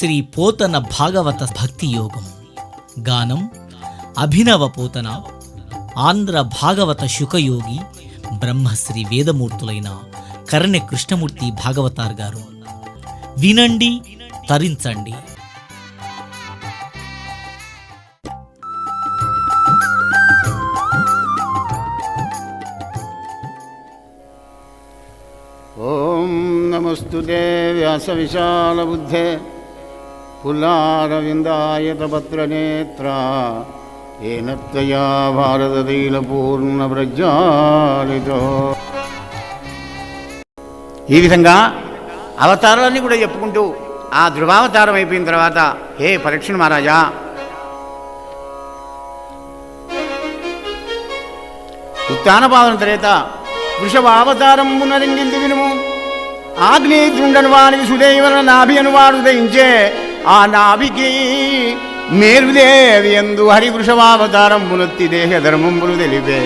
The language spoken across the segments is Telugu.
శ్రీ పోతన భాగవత భక్తి యోగం. గానం అభినవ పోతన ఆంధ్ర భాగవత శుకయోగి బ్రహ్మశ్రీ వేదమూర్తులైన కరణ్య కృష్ణమూర్తి భాగవతార్ గారు. వినండి తరించండి. ఓం నమస్తు వ్యాస విశాలబుద్ధే पुल्लारविन्दायतपत्रनेत्रा येन त्वया భారతతైలపూర్ణప్రజ్వాలితో ఈ విధంగా అవతారాలన్నీ కూడా చెప్పుకుంటూ ఆ ధృవావతారం అయిపోయిన తర్వాత హే పరీక్షణ మహారాజా ఉత్తానపాదన తరేత వృషభావతారంబునరింగింది వినుము ఆగ్నేయుండను వానికి సుదైవన నాభి అనువాడు ఉదయించే ఆ నావికి మేరుదేవి ఎందు హరి వృషభావతారంబునొత్తి దేహ ధర్మంబులు తెలిపే.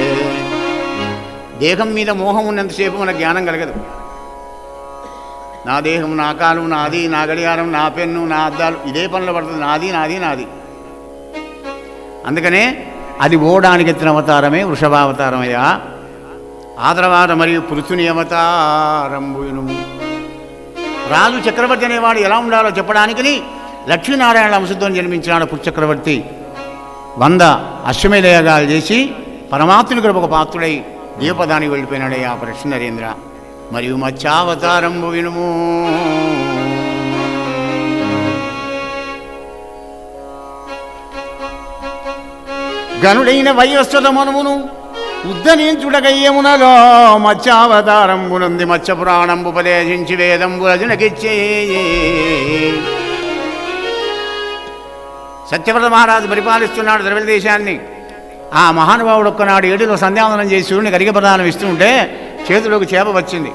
దేహం మీద మోహం ఉన్నంతసేపు మన జ్ఞానం కలగదు. నా దేహం నా కాలం నాది నా గడియారం నా పెన్ను నా అద్దాలు ఇదే పనులు పడుతుంది. నాది నాది నాది. అందుకనే అది ఓడానికి ఎత్తిన అవతారమే వృషభావతారమయ్యా. ఆ తర్వాత మరియు పృథుని అవతారంబును రాజు చక్రవర్తి అనేవాడు ఎలా ఉండాలో చెప్పడానికని లక్ష్మీనారాయణ వంశంతో జన్మించినాడు పుచ్చక్రవర్తి వంద అశ్వమేధయాగాలు చేసి పరమాత్ముని కృప ఒక పాత్రుడై దీపదానికి వెళ్ళిపోయినాడయ్యా ప్రశ్న నరేంద్ర. మరియు మత్స్యావతారంబు వినుము. గనుడైన వైవస్వత మనమును ఉద్ధరించుడగయ్యమునలో మత్స్యావతారంబునుంది మత్స్య పురాణంబు ఉపదేశించి వేదంబు రజనకిచ్చే సత్యవ్రత మహారాజు పరిపాలిస్తున్నాడు ద్రవిడ దేశాన్ని. ఆ మహానుభావుడు ఒక్కనాడు ఏడులో సంధ్యావందనం చేసి శివుడిని కరిగ ప్రదానం ఇస్తుంటే చేతిలోకి చేప వచ్చింది.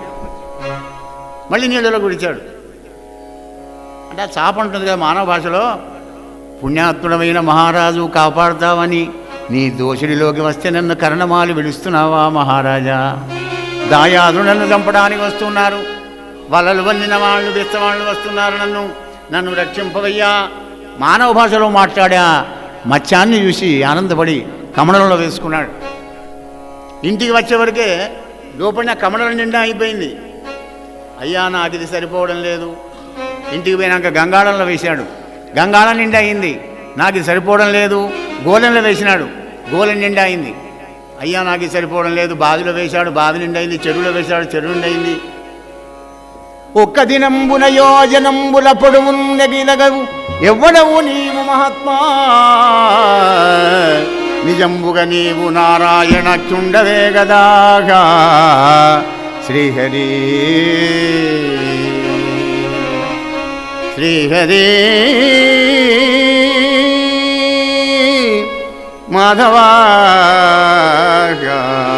మళ్ళీ నీళ్ళలో గుడిచాడు. అంటే చాప ఉంటుంది కదా మానవ భాషలో పుణ్యాత్ముడమైన మహారాజు కాపాడుతావని నీ దోషుడిలోకి వస్తే నన్ను కరణమాలు విడుస్తున్నావా మహారాజా? దాయాదులు నన్ను చంపడానికి వస్తున్నారు. వలలు వండిన వాళ్ళు బెత్తవాళ్ళు వస్తున్నారు నన్ను. నన్ను రక్షింపవయ్యా. మానవ భాషలో మాట్లాడా మత్స్యాన్ని చూసి ఆనందపడి కమలంలో వేసుకున్నాడు. ఇంటికి వచ్చేవరకే లోపల కమలం నిండా అయిపోయింది. అయ్యా నాకు ఇది సరిపోవడం లేదు. ఇంటికి పోయినాక గంగాళంలో వేశాడు. గంగాళం నిండా అయింది. నాకు ఇది సరిపోవడం లేదు. గోలెంలో వేసినాడు. గోలెం నిండా అయింది. అయ్యా నాకు ఇది సరిపోవడం లేదు. బావిలో వేశాడు. బావి నిండా అయింది. చెరువులో వేశాడు. చెరువు నిండా అయింది. ఒక్క దినంబున యోజనంబుల పొడుమున్నగిలగవు ఎవ్వడవు నీవు మహాత్మా? నిజంబుగా నీవు నారాయణ చుండవే గదాగా. శ్రీహరి. శ్రీహరి. మాధవాగా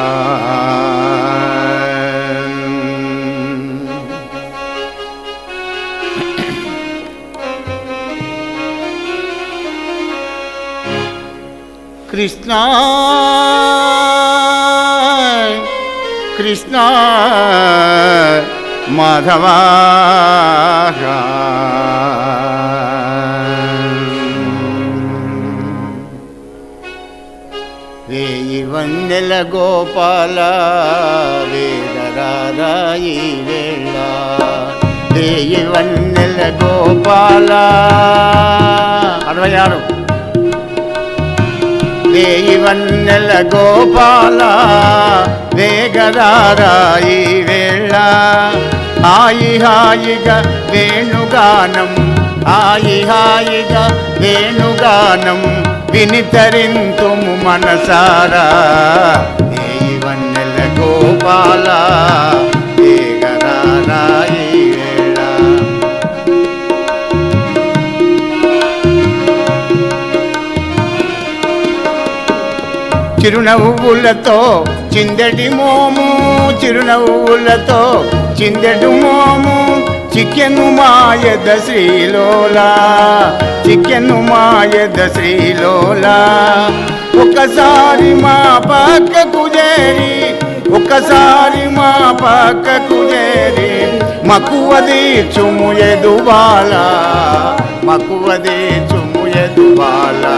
కృష్ణ కృష్ణ మాధవ వేయి వందెల గోపాల వేదరారాయి వేళ. వేయి వందెల గోపాల. అరవై ఆరు. వేయి గోపాల వేగదారాయి వేళ. హాయి హాయిగా వేణుగానం హాయి హాయిగా వేణుగానం వినితరింతుము మనసారా. వేయి గోపాల వేగదారాయి చిరునవ్వులతో చిందటి మోము చిరునవ్వులతో చిందటి మోము చికెను మాయద శ్రీలోలా చికెను మాయద శ్రీలోలా. ఒకసారి మా పక్కకు చేరి ఒకసారి మా పక్కకు చేరి మక్కువ తీర్చుము ఎదువాలా మక్కువదే చుముయదు ఎదువాలా.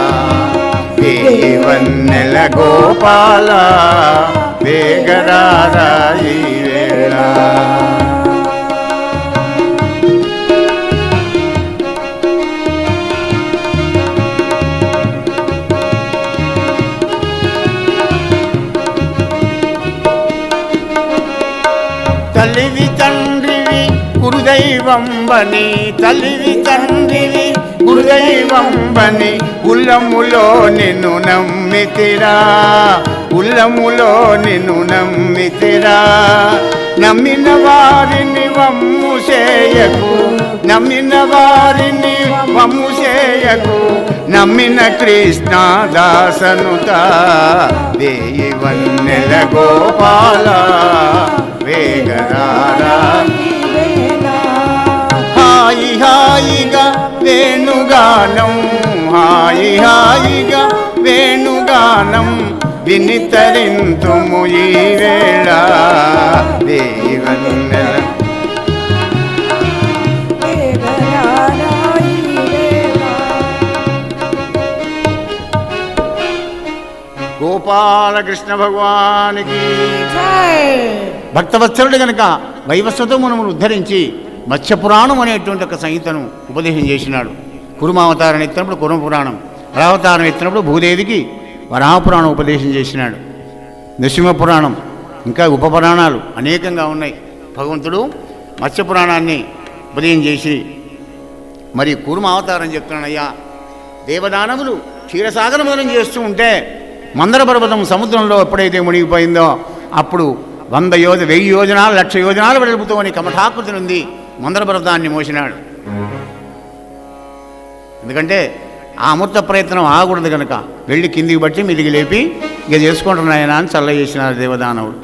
దేవన్నెల గోపాల వేగరారా ఈ వేళ. తల్లివి తండ్రివి గురుదైవంబని తల్లివి తండ్రివి గురుదైవంబని ఉల్లములో నిన్ను నమ్మితిరా. ఉల్లములో నిన్ను నమ్మితిరా. నమ్మిన వారిని వమ్ము చేయకు. నమ్మిన వారిని వమ్ము చేయకు. నమ్మిన కృష్ణ దాసనుత వేయి వన్నెల గోపాల వేగదారా హాయి హాయిగా వేణుగానం హాయి హాయిగా వేణుగానం వినితరింతుము ఈ వేళ. దేవన్నెల గోపాలకృష్ణ భగవానికి భక్తవత్సరుడు గనక వైవస్వతో మనమును ఉద్ధరించి మత్స్యపురాణం అనేటువంటి ఒక సంహితను ఉపదేశం చేసినాడు. కురుమావతారం ఎత్తినప్పుడు కురుమ పురాణం ఎత్తినప్పుడు భూదేవికి వరాహపురాణం ఉపదేశం చేసినాడు. నృసింహ పురాణం ఇంకా ఉపపురాణాలు అనేకంగా ఉన్నాయి. భగవంతుడు మత్స్యపురాణాన్ని ఉపదేశం చేసి మరి కురుమ అవతారం చెప్తున్నానయ్యా దేవదానవులు క్షీరసాగర చేస్తూ ఉంటే మందర పర్వతం సముద్రంలో ఎప్పుడైతే మునిగిపోయిందో అప్పుడు వంద యోజ వెయ్యి యోజనాలు లక్ష యోజనాలు వెలుపుతూ అని కమఠాకృతి ఉంది మందర పర్వతాన్ని మోసినాడు. ఎందుకంటే ఆ అమృత ప్రయత్నం ఆగకూడదు కనుక వెళ్ళి కిందికి బట్టి మీదికి లేపి ఇక చేసుకుంటున్నాయన అని చల్ల చేసినాడు దేవదానవుడు.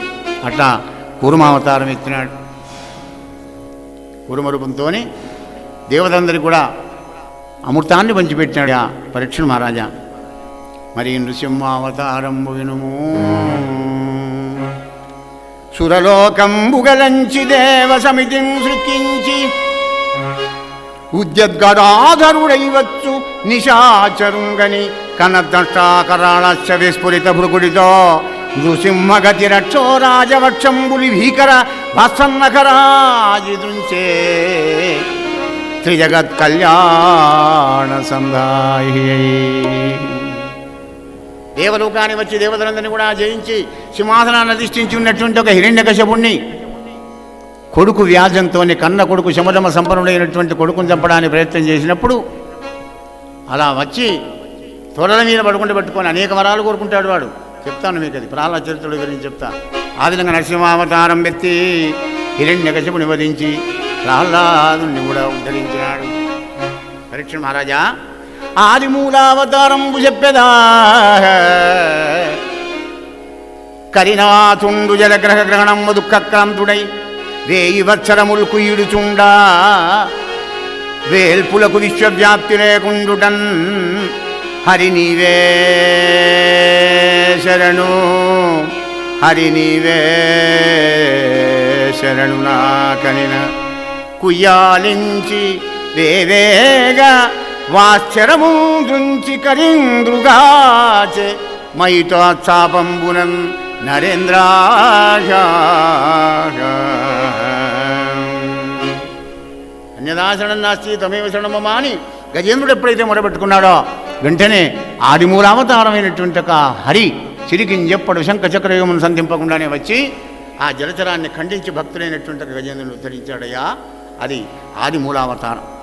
అట్లా కూరుమావతారం ఎత్తినాడు. కూరుమరూపంతోని దేవతలందరికీ కూడా అమృతాన్ని పంచిపెట్టినాడు ఆ పరీక్ష మహారాజా. మరి నృసింహావతారం వినుము. సురలోకంబుగలంచి దేవ సమితిం సృష్టించి. ఉద్యద్గడాధరుడైవచ్చు నిశాచరుంగని కనద్రష్టాకరాళశ్చ విస్ఫురిత భృగుడితో. నృసింహగతి రక్షో రాజవక్షంబులి భీకర భాసన్నకరాజిదృంచే త్రిజగత్ కళ్యాణ సంధాయి దేవలోకాన్ని వచ్చి దేవతలందరినీ కూడా జయించి సింహాసనాన్ని అధిష్ఠించి ఉన్నటువంటి ఒక హిరణ్యకశపుణ్ణి కొడుకు వ్యాజంతో కన్న కొడుకు శమధమ సంపన్నుడైనటువంటి కొడుకుని చంపడానికి ప్రయత్నం చేసినప్పుడు అలా వచ్చి తొడల మీద పడుకుంటే పెట్టుకొని అనేక వరాలు కోరుకుంటాడు వాడు. చెప్తాను మీకు అది ప్రహ్లాద చరిత్రుడి గురించి చెప్తా. ఆ విధంగా నరసింహావతారం ఎత్తి హిరణ్యకశపుని వధించి ప్రహ్లాదుని కూడా ఉద్ధరించినాడు. పరీక్ష మహారాజా ఆదిమూలావతారంబు చెప్పెదా కరినాథుండు జలగ్రహ గ్రహణము దుఃఖక్రాంతుడై వేయి వత్సరములు కుయుడుచుండా వేల్పులకు విశ్వవ్యాప్తి లేకుండుటన్ హరి నీవే శరణు హరి నీవే శరణు నా కనిన కుయ్యాలించి వేవేగా వాశ్చరము దృంచి కరీంద్రుగాచే మైతో అన్యదాశరణం నాస్తి తమేవ శరణమమా అని గజేంద్రుడు ఎప్పుడైతే మొదలుపెట్టుకున్నాడో వెంటనే ఆదిమూలావతారమైనటువంటి ఒక హరి సిరికింజెప్పడు శంఖ చక్రయుగమును సంధింపకుండానే వచ్చి ఆ జలచరాన్ని ఖండించి భక్తులైనటువంటి గజేంద్రుని ఉద్ధరించాడయ్యా. అది ఆదిమూలావతారం.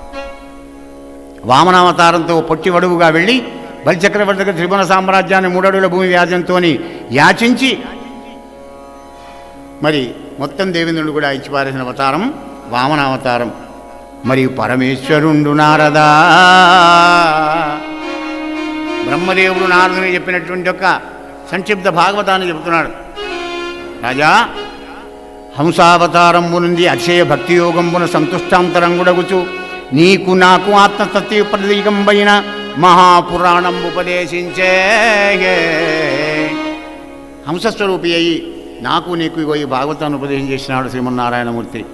వామనావతారంతో పొట్టి వడువుగా వెళ్ళి బలిచక్రవర్తి దగ్గర త్రిభువన సామ్రాజ్యాన్ని మూడడుగుల భూమి వ్యాజంతో యాచించి మరి మొత్తం దేవేంద్రుడు కూడా ఇచ్చిపారేసిన అవతారం వామనావతారం. మరియు పరమేశ్వరుండు నారదా. బ్రహ్మదేవుడు నారదుని చెప్పినటువంటి యొక్క సంక్షిప్త భాగవతాన్ని చెబుతున్నాడు. రాజా హంసావతారంబు నుండి అక్షయ భక్తి యోగంబున సంతుష్టాంతరంగుడగుచు నీకు నాకు ఆత్మతత్వ ప్రతీకంబైన మహాపురాణం ఉపదేశించే. హంసస్వరూపి అయి నాకు నీకు ఇగో ఈ భాగవతాన్ని ఉపదేశం చేసినాడు శ్రీమన్నారాయణమూర్తి.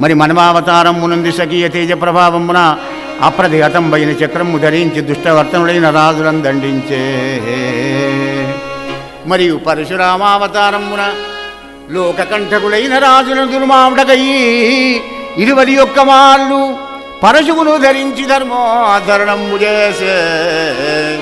మరి మనమావతారం మునంది సకీయ తేజ ప్రభావమున అప్రతిహతంబైన చక్రము ధరించి దుష్టవర్తనుడైన రాజులను దండించే. మరియు పరశురామావతారమున లోకకంఠకులైన రాజులను దుర్మావుడకయ్యి ఇరువరి యొక్క వాళ్ళు పరశువును ధరించి ధర్మాధరణము చేసే.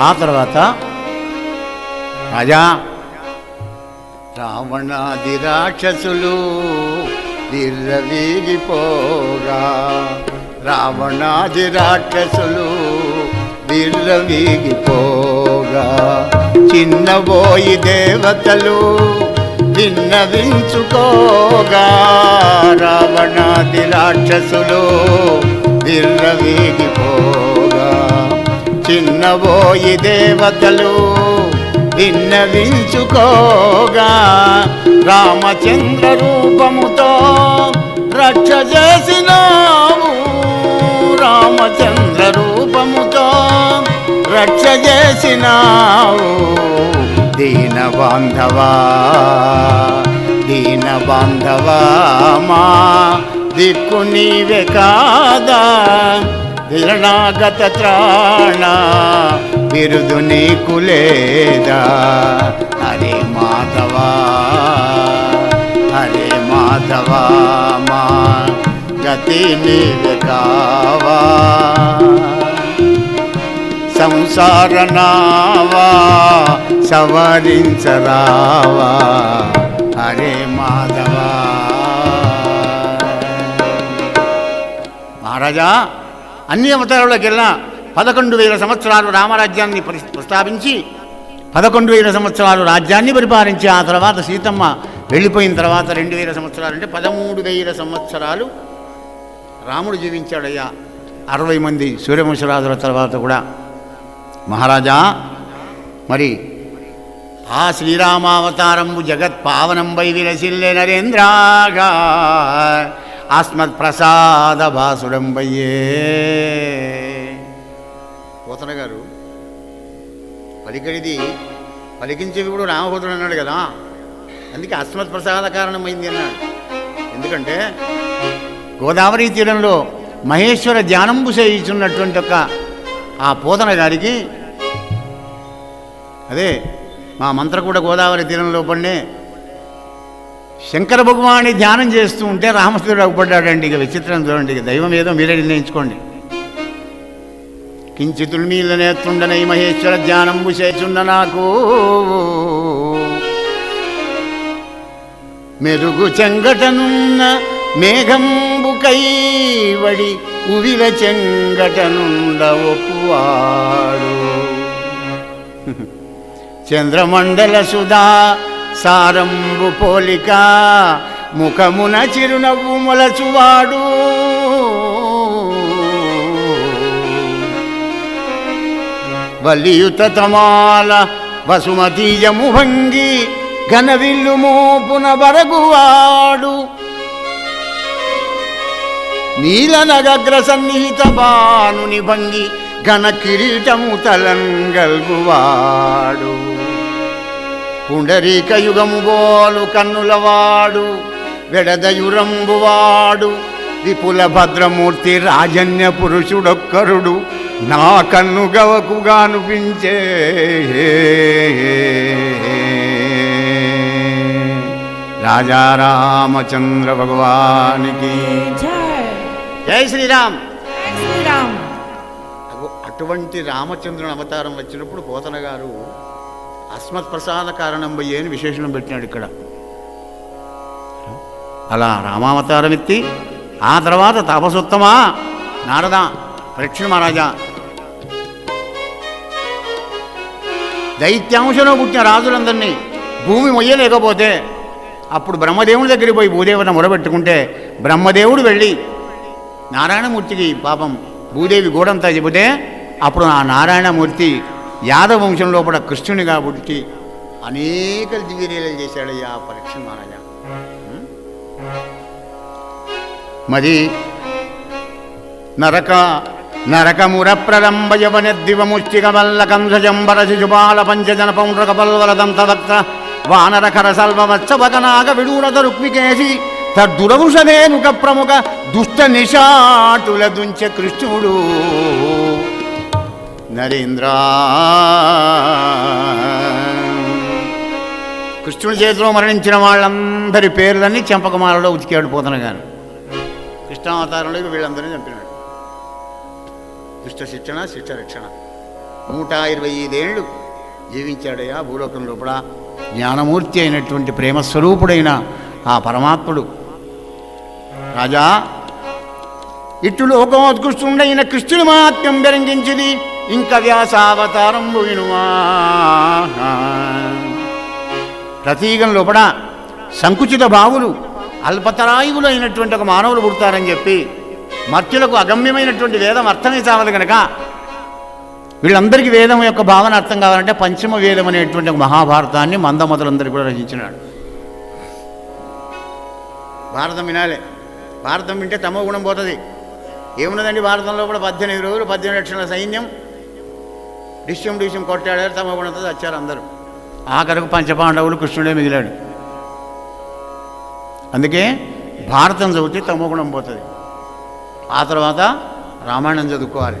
ఆ తర్వాత రాజా రావణాది రాక్షసులు విర్రవీగిపోగా రావణాది రాక్షసులు విర్రవీగిపోగా చిన్నబోయి దేవతలు విన్నవించుకోగా. రావణాది రాక్షసులు విర్రవీగిపోగా. చిన్నబోయి దేవతలు విన్నవించుకోగా. రామచంద్ర రూపముతో రక్ష చేసినావు రామచంద్ర రూపము రక్ష చేసినావు. దీన బాంధవా దీన బాంధవా మా దిక్కు నీవే కాదా? విరణాగత త్రాణ బిరుదు నీకు లేదా? హరే మాధవా హరే మాధవా మా గతి నీవే కావా? సంసార నావా సవరించరావా హరే మాధవా. మహారాజా అన్ని అవతారాలకెల్లా పదకొండు వేల సంవత్సరాలు రామరాజ్యాన్ని ప్రస్తాపించి ప్రస్తావించి పదకొండు వేల సంవత్సరాలు రాజ్యాన్ని పరిపాలించి ఆ తర్వాత సీతమ్మ వెళ్ళిపోయిన తర్వాత రెండు వేల సంవత్సరాలు అంటే పదమూడు వేల సంవత్సరాలు రాముడు జీవించాడయ్యా. అరవై మంది సూర్యవంశరాజుల తర్వాత కూడా మహారాజా మరి ఆ శ్రీరామావతారంబు జగత్ పావనంబై విలసిల్లే నరేంద్రాగా ఆస్మత్ ప్రసాద భాసుడంబయ్యే పోతన గారు పలికడిది పలికించేవి కూడా రామభూతుడు అన్నాడు కదా. అందుకే అస్మత్ ప్రసాద కారణమైంది అన్నాడు. ఎందుకంటే గోదావరి తీరంలో మహేశ్వర ధ్యానంబు చేయించున్నటువంటి ఒక ఆ పోతన గారికి అదే మా మంత్రకూడ గోదావరి తీరంలో పడినే శంకర భగవాన్ని ధ్యానం చేస్తూ ఉంటే రామచంద్రుడు అగుపడ్డాడండి ఇక విచిత్రం చూడండి. ఇక దైవం ఏదో మీరే నిర్ణయించుకోండి. కించితుల్మీల నేత్రుండనై మహేశ్వర ధ్యానంబు చేచున్న నాకు మెరుగు చెంగటనున్న మేఘంబు కైవడి ఉవిల చెంగటనుండ ఒప్పువాడు చంద్రమండల సుధా సారంబు పోలిక ముఖమున చిరునవ్వు మొలచువాడు. వలియుత తమాల వసుమతీయము భంగి ఘనవిల్లు మోపున బరగువాడు నీలనగగ్ర సన్నిహిత బానుని భంగి ఘన కిరీటము తలంగల్గువాడు. పుండరీక యుగము బోలు కన్నులవాడు వెడదయురంబువాడు విపుల భద్రమూర్తి రాజన్య పురుషుడొక్కరుడు నా కన్ను గవకుగానుపించే రాజా రామచంద్ర భగవానికి జయ జై శ్రీరామ్. అటువంటి రామచంద్రుని అవతారం వచ్చినప్పుడు పోతన గారు అస్మత్ ప్రసాద కారణం పోయే అని విశేషణం పెట్టినాడు ఇక్కడ. అలా రామావతారం ఎత్తి ఆ తర్వాత తపసోత్తమా నారదా పరీక్ష మహారాజా. దైత్యాంశంలో పుట్టిన రాజులందరినీ భూమి మొయ్యలేకపోతే అప్పుడు బ్రహ్మదేవుని దగ్గరికి పోయి భూదేవత మొరబెట్టుకుంటే బ్రహ్మదేవుడు వెళ్ళి నారాయణమూర్తికి పాపం భూదేవి గూడంతా చెబితే అప్పుడు ఆ నారాయణమూర్తి యాదవ వంశం లోపల కృష్ణునిగా కాబట్టి అనేక దివ్యలీలలు చేశాడయ్యా పరీక్ష మహారాజా. మరి నరక నరకముర ప్రలంబయవనద్దివముష్టికమల్లకంసజంబర శిశుపాల పంచజన పౌండ్రకపల్వలదంతవక్త వానరకర సల్వవత్సవకనాగ విడూరద రుక్మికేసి తద్దురముషధేనుక ప్రముఖ దుష్ట నిషాటుల దుంచ కృష్ణుడు. నరేంద్ర. కృష్ణుడి చేతిలో మరణించిన వాళ్ళందరి పేర్లన్నీ చెంపకమాలలో ఉతికాడు పోతన గాను కృష్ణావతారంలో వీళ్ళందరినీ చంపినాడు. దుష్ట శిక్షణ శిష్ట రక్షణ. నూట ఇరవై ఐదేళ్ళు జీవించాడయ్యా భూలోకం లోపల. జ్ఞానమూర్తి అయినటువంటి ప్రేమస్వరూపుడైన ఆ పరమాత్ముడు. రాజా ఇట్లు లోకోత్కృష్టుండైన కృష్ణుని మహాత్మ్యం బెరంగించింది. ఇంకా వ్యాసావతారం వినుమా ప్రతీకం లోపల సంకుచిత భావులు అల్పతరాయువులైనటువంటి ఒక మానవులు పుడతారని చెప్పి మర్త్యులకు అగమ్యమైనటువంటి వేదం అర్థమే చావదు కనుక వీళ్ళందరికీ వేదం యొక్క భావన అర్థం కావాలంటే పంచమ వేదం అనేటువంటి ఒక మహాభారతాన్ని మందమతులందరూ కూడా రచించినాడు. భారతం వినాలి. భారతం వింటే తమో గుణం పోతుంది. ఏమున్నదండి భారతంలో కూడా పద్దెనిమిది రోజులు పద్దెనిమిది లక్షల సైన్యం? డిష్యం డిష్యం కొట్టాడారు తమ గుణంతో వచ్చారు అందరూ. ఆఖరకు పంచపాండవులు కృష్ణుడే మిగిలాడు. అందుకే భారతం చదివితే తమోగుణం పోతుంది. ఆ తర్వాత రామాయణం చదువుకోవాలి.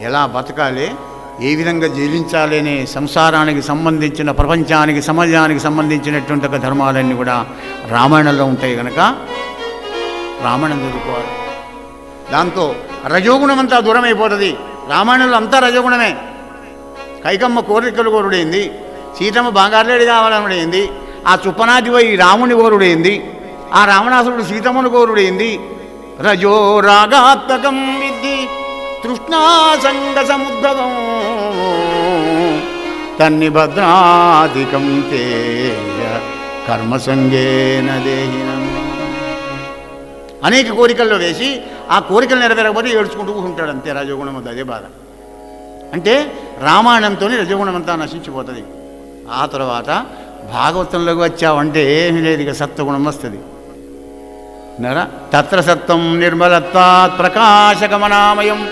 ఎలా బతకాలి ఏ విధంగా జీవించాలి అనే సంసారానికి సంబంధించిన ప్రపంచానికి సమాజానికి సంబంధించినటువంటి ధర్మాలన్నీ కూడా రామాయణంలో ఉంటాయి కనుక రామాయణం చదువుకోవాలి. దాంతో రజోగుణం అంతా దూరం అయిపోతుంది రామాయణంలో అంతా రజోగుణమే. కైకమ్మ కోరికలు కోరుడైంది? సీతమ్మ బంగారులేడి కావాలనుడైంది? ఆ చుప్పనాది పోయి రాముని కోరుడైంది? ఆ రావణాసురుడు సీతమ్మను కోరుడైంది? రజో రాగాత్మకం విద్ధి తృష్ణాసంగ సముద్భవం తన్ని భద్రాధికం తేయ కర్మసంగేన దేహినం. అనేక కోరికల్లో వేసి ఆ కోరికలు నెరవేరకపోతే ఏడ్చుకుంటూ కూర్చుంటాడు అంతే రజోగుణం అంతా అదే బాధ. అంటే రామాయణంతో రజోగుణం అంతా నశించిపోతుంది. ఆ తర్వాత భాగవతంలోకి వచ్చావంటే ఏమి లేదు ఇక సత్వగుణం వస్తుంది. నర తత్ర సత్వం నిర్మలత్వాత్ ప్రకాశకమనామయం.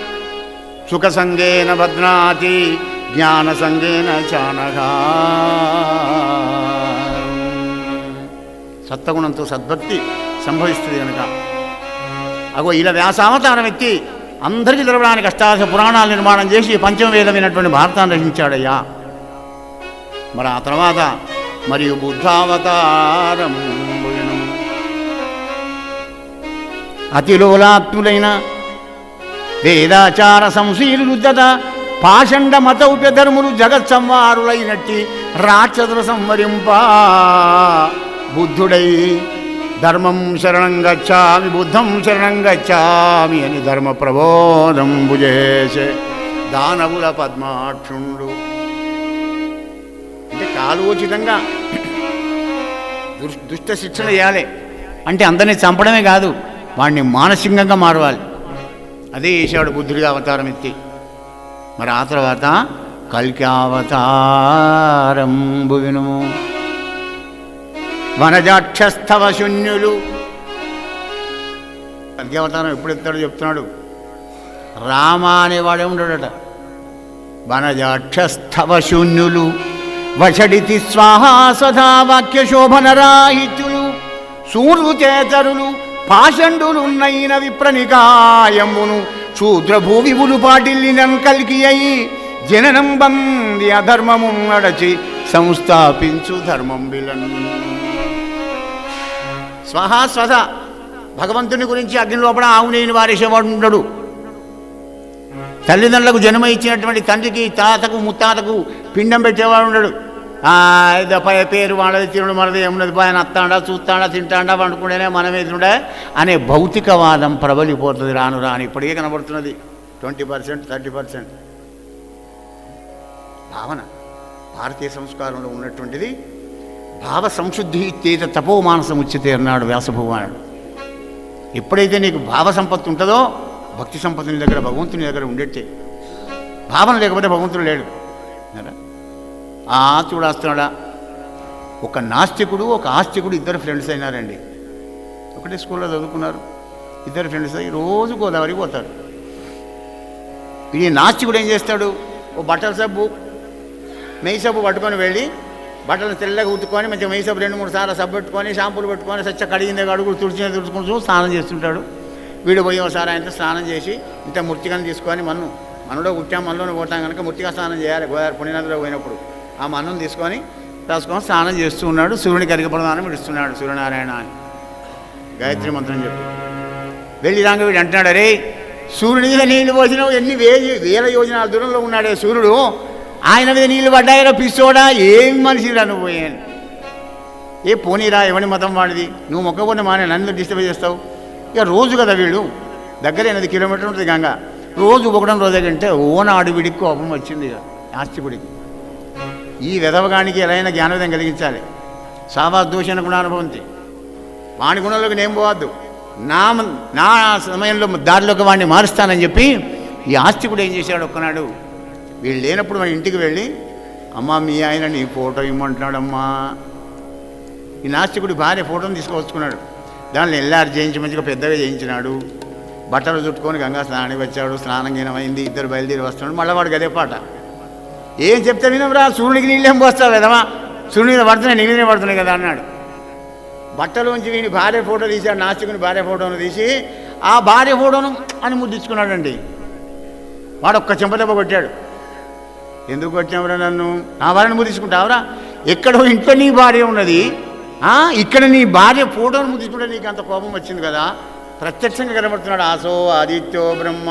సుఖసంగేన భద్నాతి జ్ఞానసంగేన చానగా సత్వగుణంతో సద్భక్తి సంభవిస్తుంది కనుక అగో ఇలా వ్యాసావతారం ఎత్తి అందరికీ తెలవడానికి అష్టాదశ పురాణాలు నిర్మాణం చేసి పంచమవేదమైనటువంటి భారతాన్ని రచించాడయ్యా. మరి ఆ తర్వాత మరియు బుద్ధావతారం అతిలోలాత్ములైన వేదాచార సంశీలుద్దత పాషండ మతౌప్యధర్ములు జగత్ సంవారులైనట్టి రాక్షసుల సంవరింప బుద్ధుడై ధర్మం శరణం గచ్చామి బుద్ధం శరణం గచ్చామి అని ధర్మ ప్రబోధం భుజేసే దానవుల పద్మాక్షుండు. అంటే కాలోచితంగా దుష్- దుష్ట శిక్షణ చేయాలి. అంటే అందరినీ చంపడమే కాదు వాడిని మానసికంగా మారవాలి. అదే ఈశాడు బుద్ధుడిగా అవతారం ఎత్తి. మరి ఆ తర్వాత కల్కి అవతారం వినుము వనజాక్షస్థవ శూన్యులు. కల్కి ఎప్పుడు ఎత్తాడో చెప్తున్నాడు. రామ అనేవాడే ఉండడట. వనజాక్షస్థవ శూన్యులు. వషడితి స్వాహా సదా వాక్య శోభనరాహిత్యులు సూర్యు చేతరులు పాషండులున్నైన విప్రనికాయమును. శూద్రభూవివులు పాటిల్లినం కలిగి అయి జననం బంది అధర్మము నడచి సంస్థాపించు ధర్మం విలన్ స్వహా స్వధ భగవంతుని గురించి అగ్ని లోపల ఆవునేని వారేసేవాడు ఉండడు. తల్లిదండ్రులకు జన్మ ఇచ్చినటువంటి తండ్రికి తాతకు ముత్తాతకు పిండం పెట్టేవాడు ఉండడు. పై పేరు వాళ్ళది తిరుడు మనది ఏమున్నది పైన అత్తాడా చూస్తాడా తింటాడా వండుకుంటేనే మనం ఎదురుడా అనే భౌతికవాదం ప్రబలిపోతుంది రాను రాను. ఇప్పటికే కనబడుతున్నది. Twenty percent thirty percent. భావన. భారతీయ సంస్కారంలో ఉన్నటువంటిది భావ సంశుద్ధి తేజ తపో మానసం ఉచితే అన్నాడు వ్యాసభగవానుడు. ఎప్పుడైతే నీకు భావ సంపత్తి ఉంటుందో భక్తి సంపత్తి దగ్గర భగవంతుని దగ్గర ఉండేట్టే. భావన లేకపోతే భగవంతుడు లేడు. ఆ చూడస్తున్నాడా ఒక నాస్తికుడు ఒక ఆస్తికుడు ఇద్దరు ఫ్రెండ్స్ అయినారండి. ఒకటే స్కూల్లో చదువుకున్నారు. ఇద్దరు ఫ్రెండ్స్ అయ్యి రోజు గోదావరికి పోతారు. ఈ నాస్తికుడు ఏం చేస్తాడు? ఓ బట్టల సబ్బు నెయ్యి సబ్బు పట్టుకొని వెళ్ళి బట్టలు తెల్లగా ఉతుక్కొని మంచిగా మైసబ్ రెండు మూడు సార్లు సబ్బు పెట్టుకొని షాంపూలు పెట్టుకొని సచ్చ కడిగిందే కడుగు తుడిచిన తుడుచుకుంటూ స్నానం చేస్తుంటాడు. వీడు పోయి ఒకసారి ఆయనతో స్నానం చేసి ఇంత మృతికను తీసుకొని మన్ను మనలో పుట్టాం మనలోనే పోతాం కనుక మృతిగా స్నానం చేయాలి గోదావరి పుణ్యనదిలో పోయినప్పుడు. ఆ మన్నును తీసుకొని రాసుకొని స్నానం చేస్తూ ఉన్నాడు సూర్యుని కరిగ విడుస్తున్నాడు సూర్యనారాయణ అని. గాయత్రి మంత్రం చెప్పి. వెళ్ళి రాంగ వీడు అంటున్నాడు అరే సూర్యుని మీద నీళ్ళు పోసినావు ఎన్ని వే వేల యోజనాల దూరంలో ఉన్నాడే సూర్యుడు ఆయన మీద నీళ్ళు పడ్డాయో పిచ్చోడా ఏం మనిషిరా నువ్వు అని. ఏ పోనీరా ఎవని మతం వాడిది? నువ్వు మొక్కకుండా మానే నన్ను డిస్టర్బ్ చేస్తావు? ఇక రోజు కదా వీళ్ళు దగ్గర ఎనిమిది కిలోమీటర్ ఉంటుంది గంగ. రోజు ఒకటం రోజు కంటే ఓనాడు వీడికి కోపం వచ్చింది ఇక. ఆస్తికుడికి ఈ విధవగానికి ఎలా అయినా జ్ఞానోదయం కలిగించాలి. సావా దూషణ గుణానుభవంతి వాని గుణంలోకి నేను పోవద్దు. నా నా సమయంలో దారిలోకి వాడిని మారుస్తానని చెప్పి ఈ ఆస్తికుడు ఏం చేశాడు ఒక్కనాడు? వీళ్ళు లేనప్పుడు మన ఇంటికి వెళ్ళి అమ్మా మీ ఆయన నీ ఫోటో ఇమ్మంటున్నాడమ్మా. ఈ నాస్తికుడి భార్య ఫోటోని తీసుకొచ్చుకున్నాడు దాన్ని ఎల్లారు చేయించి మంచిగా పెద్దగా చేయించినాడు. బట్టలు చుట్టుకొని గంగా స్నానానికి వచ్చాడు. స్నానం గినమైంది ఇద్దరు బయలుదేరి వస్తున్నాడు. మళ్ళీ వాడు గదే పాట. ఏం చెప్తే వినవరా? సూర్యుడికి నీళ్ళేం పోస్తావు కదమ్మా సూర్యుని మీద పడుతున్నాయి నీళ్ళ పడుతున్నాయి కదా అన్నాడు. బట్టలోంచి వీని భార్య ఫోటో తీశాడు నాస్తికుని భార్య ఫోటోను తీసి ఆ భార్య ఫోటోను అని ముద్దించుకున్నాడండి. వాడు ఒక్క చెంపదెబ్బ కొట్టాడు. ఎందుకు కొట్టావురా నన్ను? నా భార్యను ముద్దించుకుంటావురా? ఎక్కడో ఇంట్లో నీ భార్య ఉన్నది. ఆ, ఇక్కడ నీ భార్య ఫోటోను ముద్దించుకుంటే నీకు అంత కోపం వచ్చింది కదా? ప్రత్యక్షంగా కనబడుతున్నాడు ఆసో ఆదిత్యో బ్రహ్మ.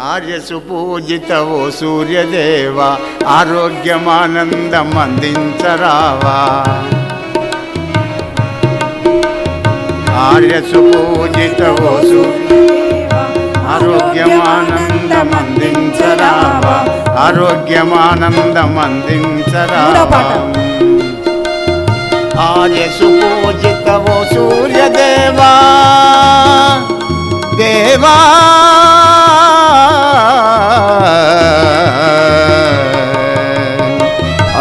ఆర్యసు పూజితవో సూర్యదేవ ఆరోగ్యమానందం అందించరావా ఆర్యసు పూజితవో సూర్య ఆరోగ్యమానందం అందించరావా ఆర్యసు పూజితవో సూర్యదేవా. దేవా.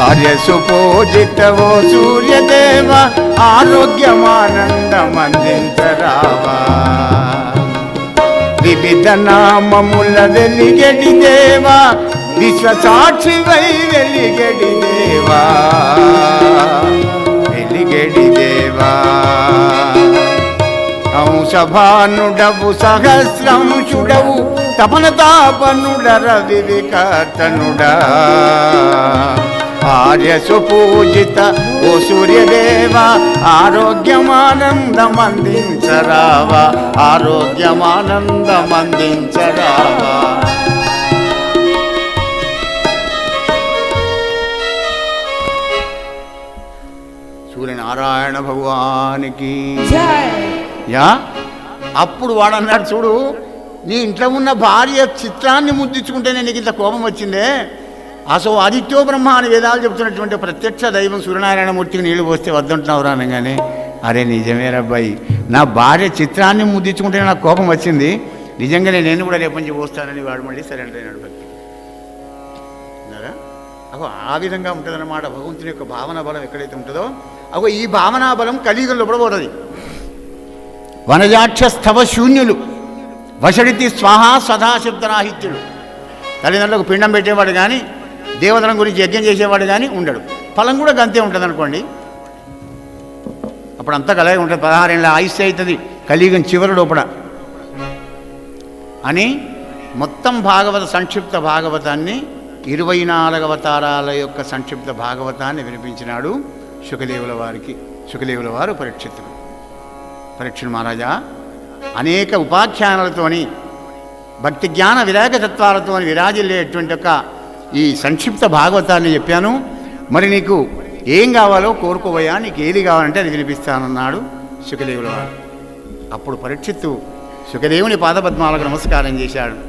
ఆర్యసు పూజితవో సూర్యదేవ. ఆరోగ్యమానందమందించరావా. వివిధ నామముల వెలిగడి దేవా విశ్వసాక్షి వై వెలిగడి దేవా వెలిగడి దేవా అంశభానుడవు సహస్రంశుడవు తపన తాపనుడ రవి వికర్తనుడా ఆర్యసు పూజిత ఓ సూర్యదేవ ఆరోగ్యమానందమందించరావా ఆరోగ్యమానందమందించరావా. సూర్యనారాయణ భగవానికి. యా? అప్పుడు వాడు అన్నాడు చూడు నీ ఇంట్లో ఉన్న భార్య చిత్రాన్ని ముద్దించుకుంటేనే నీకు ఇంత కోపం వచ్చిందే. అసలు ఆదిత్యో బ్రహ్మ అని వేదాలు చెబుతున్నటువంటి ప్రత్యక్ష దైవం సూర్యనారాయణమూర్తికి నీళ్ళు పోస్తే వద్దంటున్నావు రానగానే అరే నిజమే రబ్బాయి నా భార్య చిత్రాన్ని ముద్దించుకుంటే నాకు కోపం వచ్చింది. నిజంగానే నేను కూడా రేపు నుంచి పోస్తానని వాడు మళ్ళీ సరెండర్ అయినాడు భక్తి. అగో ఆ విధంగా ఉంటుందన్నమాట భగవంతుని యొక్క భావన బలం ఎక్కడైతే ఉంటుందో అగో ఈ భావనా బలం కలియుగంలో కూడా పోతుంది. వనజాక్ష స్థవ శూన్యులు వషడితి స్వాహ సదాశబ్దరాహిత్యుడు తల్లిదండ్రులకు పిండం పెట్టేవాడు కానీ దేవతల గురించి యజ్ఞం చేసేవాడు కానీ ఉండడు. ఫలం కూడా గంతే ఉంటుంది అనుకోండి అప్పుడు అంతా కలగే ఉంటుంది. పదహారేళ్ళ ఆయుష్ అవుతుంది కలియుగం చివరి లోపల. అని మొత్తం భాగవత సంక్షిప్త భాగవతాన్ని ఇరవై నాలుగు యొక్క సంక్షిప్త భాగవతాన్ని వినిపించినాడు సుఖదేవుల వారికి. సుఖదేవుల వారు పరీక్షితుడు పరీక్షలు మహారాజా అనేక ఉపాఖ్యానాలతోని భక్తి జ్ఞాన విరాగతత్వాలతో విరాజిల్లేటువంటి యొక్క ఈ సంక్షిప్త భాగవతాన్ని చెప్పాను. మరి నీకు ఏం కావాలో కోరుకోబోయా? నీకు ఏది కావాలంటే అది వినిపిస్తానన్నాడు శుకదేవుల అప్పుడు పరీక్షిత్తు సుఖదేవుని పాదపద్మాలకు నమస్కారం చేశాడు.